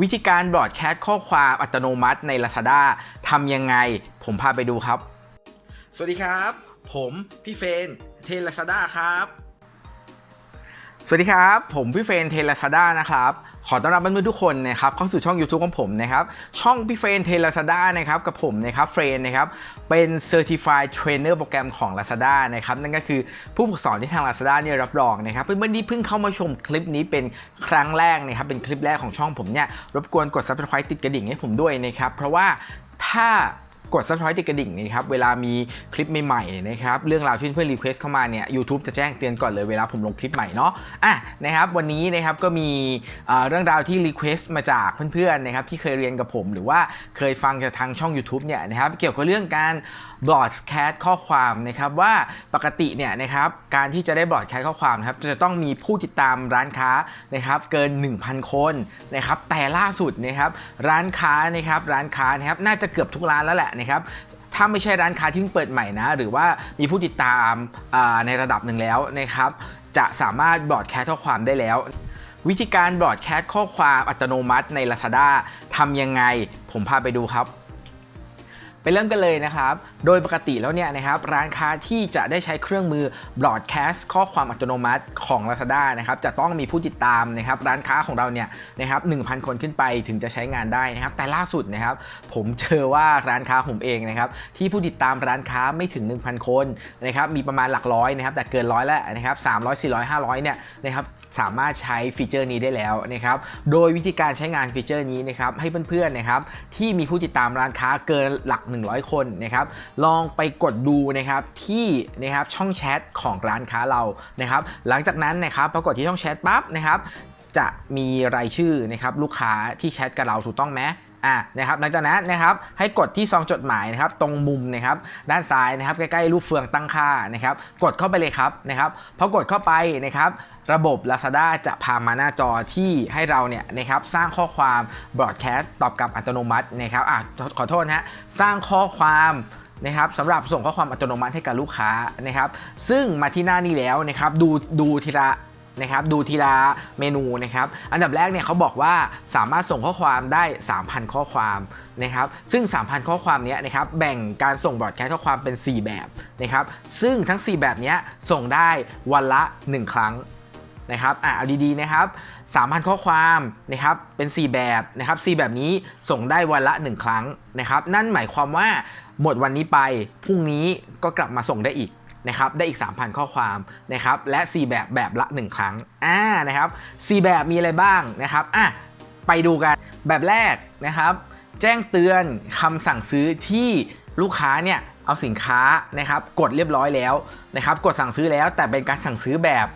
วิธีการบรอดแคสต์ข้อความอัตโนมัติใน Lazada ทำยังไง ผมพาไปดูครับ สวัสดีครับ ผมพี่เฟนเทล Lazada ครับ สวัสดีครับ ผมพี่เฟรนเทล a ซาด้านะครับ ขอต้อนรับเพื่อนๆทุกคนนะครับเข้าสู่ช่อง YouTube ของผมนะครับ ช่องพี่เฟรนเทล a ซาด้านะครับกับผมนะครับเฟรนนะครับเป็น Certified Trainer โปรแกรมของ Lazada นะครับนั่นก็คือผู้ฝึกสอนที่ทาง Lazada เนี่ยรับรองนะครับเพื่อนๆที่เพิ่งเข้ามาชมคลิปนี้เป็นครั้งแรกนะครับเป็นคลิปแรกของช่องผมเนี่ยรบกวนกด Subscribe ติดกระดิ่งให้ผมด้วยนะครับเพราะว่าถ้า กด subscribe ติดกระดิ่งนะครับ เวลามีคลิปใหม่ๆนะครับ เรื่องราวที่เพื่อนรีเควสเข้ามาเนี่ย YouTube จะแจ้งเตือนก่อนเลยเวลาผมลงคลิปใหม่เนาะ อะนะครับวันนี้นะครับก็มีเรื่องราวที่รีเควสมาจากเพื่อนๆนะครับที่เคยเรียนกับผม หรือว่าเคยฟังจากทางช่อง YouTube เนี่ยนะครับเกี่ยวกับเรื่องการบล็อ c แคสข้อความนะครับว่าปกติเนี่ยนะครับการที่จะได้บล็อ c แคสข้อความนะครับจะต้องมีผู้ติดตามร้านค้านะครับเกิน 1,000 คนนะครับแต่ล่าสุดนะครับร้านค้านะครับร้านค้านะครับน่าจะเกือบทุกร้านแล้วแหละนะครับถ้าไม่ใช่ร้านค้าที่เพิ่งเปิดใหม่นะ หรือว่ามีผู้ติดตามในระดับหนึ่งแล้วนะครับจะสามารถบอดแคสข้อความได้แล้ว วิธีการบอดแคสข้อความอัตโนมัติใน Lazada ทำยังไง ผมพาไปดูครับ ไปเริ่มกันเลยนะครับ โดยปกติแล้วเนี่ยนะครับร้านค้าที่จะได้ใช้เครื่องมือ broadcast ข้อความอัตโนมัติของ Lazada นะครับจะต้องมีผู้ติดตามนะครับร้านค้าของเราเนี่ยนะครับ1,000 คนขึ้นไปถึงจะใช้งานได้นะครับ แต่ล่าสุดนะครับผมเจอว่าร้านค้าผมเองนะครับที่ผู้ติดตามร้านค้าไม่ถึง 1,000 คนนะครับมีประมาณหลักร้อยนะครับแต่เกินร้อยแล้วนะครับ300 400 500เนี่ยนะครับสามารถใช้ฟีเจอร์นี้ได้แล้วนะครับโดยวิธีการใช้งานฟีเจอร์นี้นะครับให้เพื่อนๆนะครับที่มีผู้ติดตามร้านค้าเกินหลัก100 คนนะครับลองไปกดดูนะครับที่นะครับช่องแชทของร้านค้าเรานะครับหลังจากนั้นนะครับพอกดที่ช่องแชทปั๊บนะครับจะมีรายชื่อนะครับลูกค้าที่แชทกับเราถูกต้องไหมอะนะครับหลังจากนั้นนะครับให้กดที่ซองจดหมายนะครับตรงมุมนะครับด้านซ้ายนะครับใกล้ๆรูปเฟืองตั้งค่านะครับกดเข้าไปเลยครับนะครับพอกดเข้าไปนะครับ ระบบ Lazada จะพามาหน้าจอที่ให้เราเนี่ยนะครับสร้างข้อความ broadcast ตอบกลับอัตโนมัตินะครับอะขอโทษนะฮะสร้างข้อความนะครับสำหรับส่งข้อความอัตโนมัติให้กับลูกค้านะครับ ซึ่งมาที่หน้านี้แล้วนะครับดูดูทีละนะครับดูทีละเมนูนะครับ อันดับแรกเนี่ยเขาบอกว่าสามารถส่งข้อความได้ 3,000 ข้อความนะครับ ซึ่ง 3,000 ข้อความเนี้ยนะครับแบ่งการส่งบอร์ดแคสข้อความเป็น 4 แบบนะครับ ซึ่งทั้ง 4 แบบนี้ส่งได้วันละ 1 ครั้ง นะครับอะเอาดีๆนะครับ3,000 ข้อความนะครับเป็น 4 แบบนะครับ4แบบนี้ส่งได้วันละ 1 ครั้งนะครับนั่นหมายความว่าหมดวันนี้ไปพรุ่งนี้ก็กลับมาส่งได้อีกนะครับได้อีก 3,000 ข้อความนะครับและ 4 แบบแบบละ 1 ครั้งอ่านะครับ4แบบมีอะไรบ้างนะครับอะไปดูกันแบบแรกนะครับ แจ้งเตือนคำสั่งซื้อที่ลูกค้าเนี่ย เอาสินค้านะครับกดเรียบร้อยแล้วนะครับกดสั่งซื้อแล้วแต่เป็นการสั่งซื้อแบบ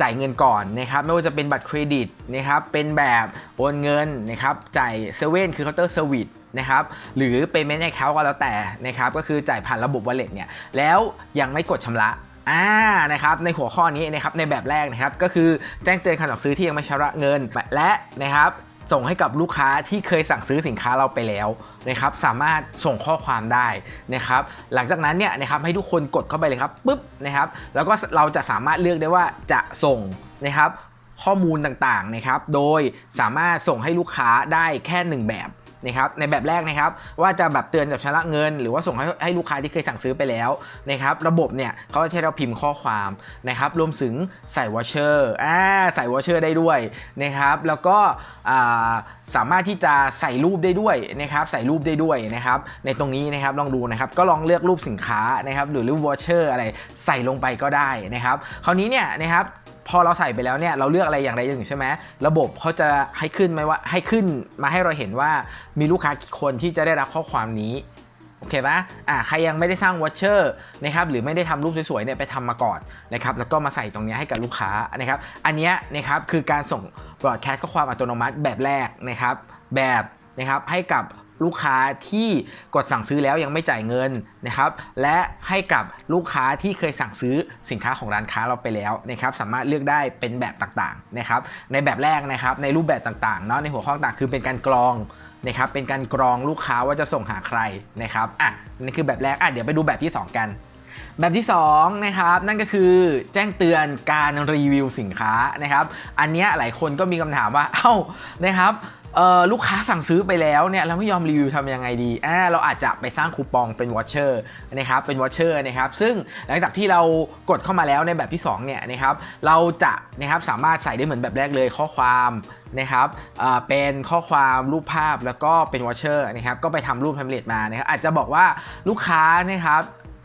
จ่ายเงินก่อนนะครับไม่ว่าจะเป็นบัตรเครดิตนะครับเป็นแบบโอนเงินนะครับจ่ายเซเว่นคือเคาน์เตอร์เซอร์วิสนะครับหรือ payment account ก็แล้วแต่นะครับก็คือจ่ายผ่านระบบ wallet เนี่ยแล้วยังไม่กดชำระอ่านะครับในหัวข้อนี้นะครับในแบบแรกนะครับก็คือแจ้งเตือนคำสั่งซื้อที่ยังไม่ชำระเงินและนะครับ ส่งให้กับลูกค้าที่เคยสั่งซื้อสินค้าเราไปแล้วนะครับสามารถส่งข้อความได้นะครับหลังจากนั้นเนี่ยนะครับให้ทุกคนกดเข้าไปเลยครับปุ๊บนะครับแล้วก็เราจะสามารถเลือกได้ว่าจะส่งนะครับข้อมูลต่างๆนะครับ โดยสามารถส่งให้ลูกค้าได้แค่หนึ่งแบบ นะครับในแบบแรกนะครับว่าจะแบบเตือนแบบชำระเงิน หรือว่าส่งให้ให้ลูกค้าที่เคยสั่งซื้อไปแล้วนะครับระบบเนี่ยเขาจะใช้เราพิมพ์ข้อความนะครับรวมถึงใส่วอชเชอร์อ่าใส่วอชเชอร์ได้ด้วยนะครับแล้วก็สามารถที่จะใส่รูปได้ด้วยนะครับใส่รูปได้ด้วยนะครับในตรงนี้นะครับลองดูนะครับก็ลองเลือกรูปสินค้านะครับหรือรูปวอชเชอร์อะไรใส่ลงไปก็ได้นะครับคราวนี้เนี่ยนะครับ พอเราใส่ไปแล้วเนี่ยเราเลือกอะไรอย่างใดอย่างหนึ่งใช่ไหมระบบเขาจะให้ขึ้นไหมว่าให้ขึ้นมาให้เราเห็นว่ามีลูกค้ากี่คนที่จะได้รับข้อความนี้โอเคปะอ่าใครยังไม่ได้สร้างวอชเชอร์นะครับหรือไม่ได้ทำรูปสวยๆเนี่ยไปทำมาก่อนนะครับแล้วก็มาใส่ตรงนี้ให้กับลูกค้านะครับอันนี้นะครับคือการส่งบรอดแคสต์ข้อความอัตโนมัติแบบแรกนะครับแบบนะครับให้กับ ลูกค้าที่กดสั่งซื้อแล้วยังไม่จ่ายเงินนะครับและให้กับลูกค้าที่เคยสั่งซื้อสินค้าของร้านค้าเราไปแล้วนะครับสามารถเลือกได้เป็นแบบต่างๆนะครับในแบบแรกนะครับในรูปแบบต่างๆเนาะในหัวข้อต่างคือเป็นการกรองนะครับเป็นการกรองลูกค้าว่าจะส่งหาใครนะครับอะนี่คือแบบแรกอะเดี๋ยวไปดูแบบที่ 2 กันแบบที่2นะครับนั่นก็คือแจ้งเตือนการรีวิวสินค้านะครับ อันเนี้ยหลายคนก็มีคำถามว่า เอ้านะครับ เออลูกค้าสั่งซื้อไปแล้วเนี่ยเราไม่ยอมรีวิวทำยังไงดีอ่าเราอาจจะไปสร้างคูปองเป็นวอชเชอร์นะครับเป็นวอชเชอร์นะครับซึ่งหลังจากที่เรากดเข้ามาแล้วในแบบที่2เนี่ยนะครับเราจะนะครับสามารถใส่ได้เหมือนแบบแรกเลยข้อความนะครับอ่าเป็นข้อความรูปภาพแล้วก็เป็นวอชเชอร์นะครับก็ไปทำรูปเทมเพลตมานะครับอาจจะบอกว่าลูกค้านะครับ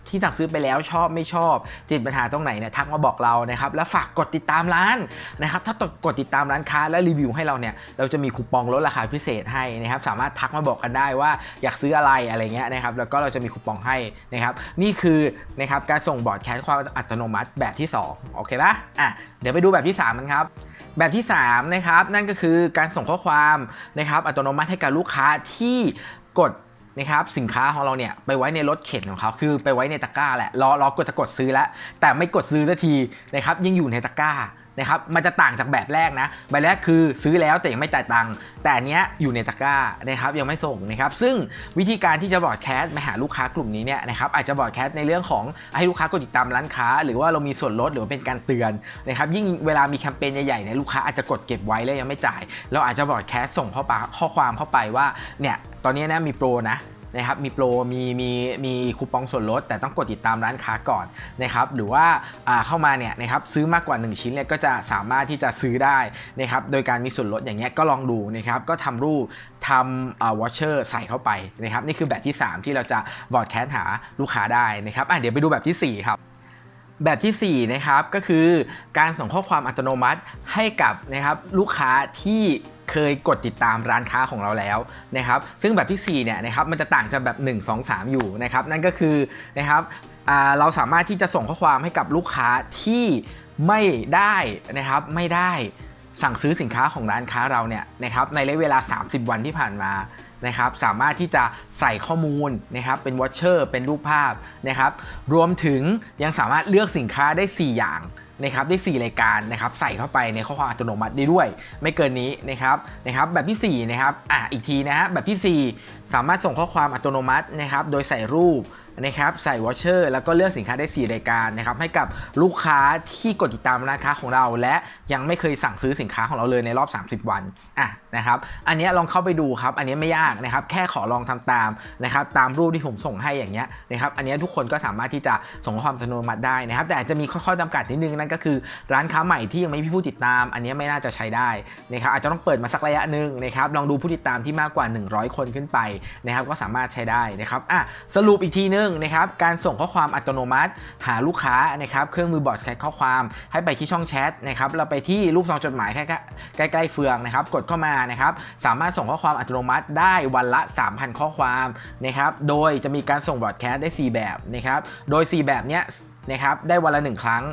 ที่สั่งซื้อไปแล้วชอบไม่ชอบ ติดปัญหาตรงไหนเนี่ยทักมาบอกเรานะครับแล้วฝากกดติดตามร้านนะครับถ้ากดติดตามร้านค้าและรีวิวให้เราเนี่ยเราจะมีคูปองลดราคาพิเศษให้นะครับสามารถทักมาบอกกันได้ว่าอยากซื้ออะไรอะไรเงี้ยนะครับแล้วก็เราจะมีคูปองให้นะครับนี่คือนะครับการส่งบอร์ดแคสความอัตโนมัติแบบที่2โอเคปะอะเดี๋ยวไปดูแบบที่3กันครับแบบที่3นะครับนั่นก็คือการส่งข้อความนะครับอัตโนมัติให้กับลูกค้าที่กด นะครับสินค้าของเราเนี่ยไปไว้ในรถเข็นของเขาคือไปไว้ในตะกร้าแหละรอรอกดจะกดซื้อแล้ว แต่ไม่กดซื้อสักทีนะครับยังอยู่ในตะกร้านะครับมันจะต่างจากแบบแรกนะแบบแรกคือซื้อแล้วแต่ยังไม่จ่ายตังค์แต่อันเนี้ยอยู่ในตะกร้านะครับยังไม่ส่งนะครับซึ่งวิธีการที่จะบอร์ดแคสต์มาหาลูกค้ากลุ่มนี้เนี่ยนะครับอาจจะบอร์ดแคสต์ในเรื่องของให้ลูกค้ากดติดตามร้านค้า หรือว่าเรามีส่วนลดหรือว่าเป็นการเตือนนะครับยิ่งเวลามีแคมเปญใหญ่ๆเนี่ยลูกค้าอาจจะกดเก็บไว้แล้วยังไม่จ่าย เราอาจจะบอร์ดแคสต์ส่งข้อปาข้อความเข้าไปว่าเนี่ย ตอนนี้นะมีโปรนะนะครับมีโปรมีมีมีคูปองส่วนลด แต่ต้องกดติดตามร้านค้าก่อนนะครับหรือว่าาเข้ามาเนี่ยนะครับซื้อมากกว่า 1 ชิ้นเนี่ยก็จะสามารถที่จะซื้อได้นะครับโดยการมีส่วนลดอย่างเงี้ยก็ลองดูนะครับก็ทำรูปทำอ่าวอชเชอร์ใส่เข้าไปนะครับนี่คือแบบที่ 3 ที่เราจะบอร์ดแคสหาลูกค้าได้นะครับอะเดี๋ยวไปดูแบบทีสี่4 ครับ แบบทีสี่ 4 นะครับก็คือการส่งข้อความอัตโนมัติให้กับนะครับลูกค้าที่เคยกดติดตามร้านค้าของเราแล้วนะครับ ซึ่งแบบที่4เนี่ยนะครับมันจะต่างจากแบบ 1 2 3 อยู่นะครับนั่นก็คือนะครับเราสามารถที่จะส่งข้อความให้กับลูกค้าที่ไม่ได้นะครับไม่ได้สั่งซื้อสินค้าของร้านค้าเราเนี่ยนะครับในระยะเวลา 30 วันที่ผ่านมา นะครับสามารถที่จะใส่ข้อมูลนะครับเป็นวอชเชอร์เป็นรูปภาพนะครับรวมถึงยังสามารถเลือกสินค้าได้ 4 อย่างนะครับได้ 4 รายการนะครับใส่เข้าไปในข้อความอัตโนมัติได้ด้วย ไม่เกินนี้นะครับนะครับแบบที่ 4 นะครับอะอีกทีนะฮะแบบที่ 4 สามารถส่งข้อความอัตโนมัตินะครับโดยใส่รูป นะครับใส่วอชเชอร์แล้วก็เลือกสินค้าได้ 4 รายการนะครับให้กับลูกค้าที่กดติดตามร้านค้าของเรา และยังไม่เคยสั่งซื้อสินค้าของเราเลยในรอบ 30 วันอะนะครับอันนี้ลองเข้าไปดูครับ อันนี้ไม่ยากนะครับแค่ขอลองทำตามนะครับตามรูปที่ผมส่งให้อย่างเงี้ยนะครับอันนี้ทุกคนก็สามารถที่จะส่งความอัตโนมัติได้นะครับแต่อาจจะมีข้อจำกัดนิดนึงนั่นก็คือร้านค้าใหม่ที่ยังไม่มีผู้ติดตาม อันนี้ไม่น่าจะใช้ได้นะครับอาจจะต้องเปิดมาสักระยะหนึ่งนะครับลองดูผู้ติดตามที่มากกว่า 100 คนขึ้นไปนะครับก็สามารถใช้ได้นะครับอะสรุปอีกทีนึงนะครับการส่งข้อความอัตโนมัติ หาลูกค้านะครับเครื่องมือบอร์ดแคสข้อความให้ไปที่ช่องแชทนะครับเราไปที่รูปซองจดหมายใกล้ใกล้เฟืองนะครับกดเข้ามานะครับสามารถส่งข้อความอัตโนมัติได้วันละ 3,000 ข้อความนะครับโดยจะมีการส่งบอร์ดแคสได้ 4 แบบนะครับโดย 4 แบบเนี้ยนะครับได้วันละ 1 ครั้ง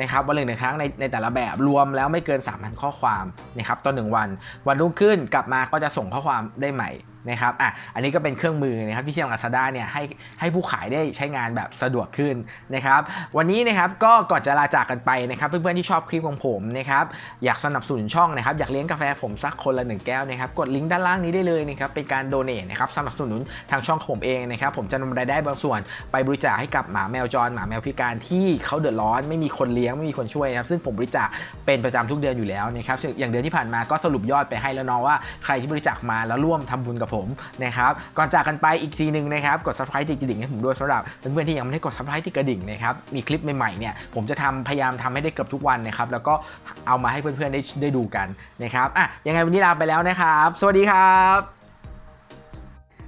นะครับวันละหนึ่งครั้งในในแต่ละแบบรวมแล้วไม่เกิน 3,000 ข้อความนะครับต่อ1วัน วันรุ่งขึ้นกลับมาก็จะส่งข้อความได้ใหม่นะครับอะอันนี้ก็เป็นเครื่องมือนะครับที่เชียงลาซาด้าเนี่ยให้ให้ผู้ขายได้ใช้งานแบบสะดวกขึ้นนะครับวันนี้นะครับก็ก่อนจะลาจากกันไปนะครับเพื่อนๆที่ชอบคลิปของผมนะครับอยากสนับสนุนช่องนะครับอยากเลี้ยงกาแฟผมสักคนละหนึ่งแก้วนะครับกดลิงก์ด้านล่างนี้ได้เลยนะครับเป็นการโดเนทนะครับสนับสนุนทางช่องของผมเองนะครับผมจะนำรายได้บางส่วน ไปบริจาคให้กับหมาแมวจรหมาแมวพิการที่เขาเดือดร้อนไม่มีคนเลี้ยงไม่มีคนช่วยครับซึ่งผมบริจาคเป็นประจำทุกเดือนอยู่แล้วนะครับอย่างเดือนที่ผ่านมาก็สรุปยอดไปให้แล้วเนาะว่าใครที่บริจาคมาแล้วร่วมทำบุญกับผมนะครับก่อนจากกันไปอีกทีหนึ่งนะครับกด subscribe ติดกระดิ่งให้ผมด้วยสำหรับเพื่อนๆที่ยังไม่ได้กด subscribe ติดกระดิ่งนะครับมีคลิปใหม่ๆเนี่ยผมจะทำพยายามทำให้ได้เกือบทุกวันนะครับแล้วก็เอามาให้เพื่อนๆได้ได้ดูกันนะครับอะยังไงวันนี้ลาไปแล้วนะครับ สวัสดีครับ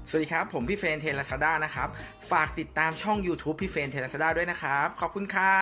สวัสดีครับ ผมพี่เฟนเทลาซาด้านะครับ ฝากติดตามช่อง YouTube พี่เฟนเทลาซาด้าด้วยนะครับ ขอบคุณครับ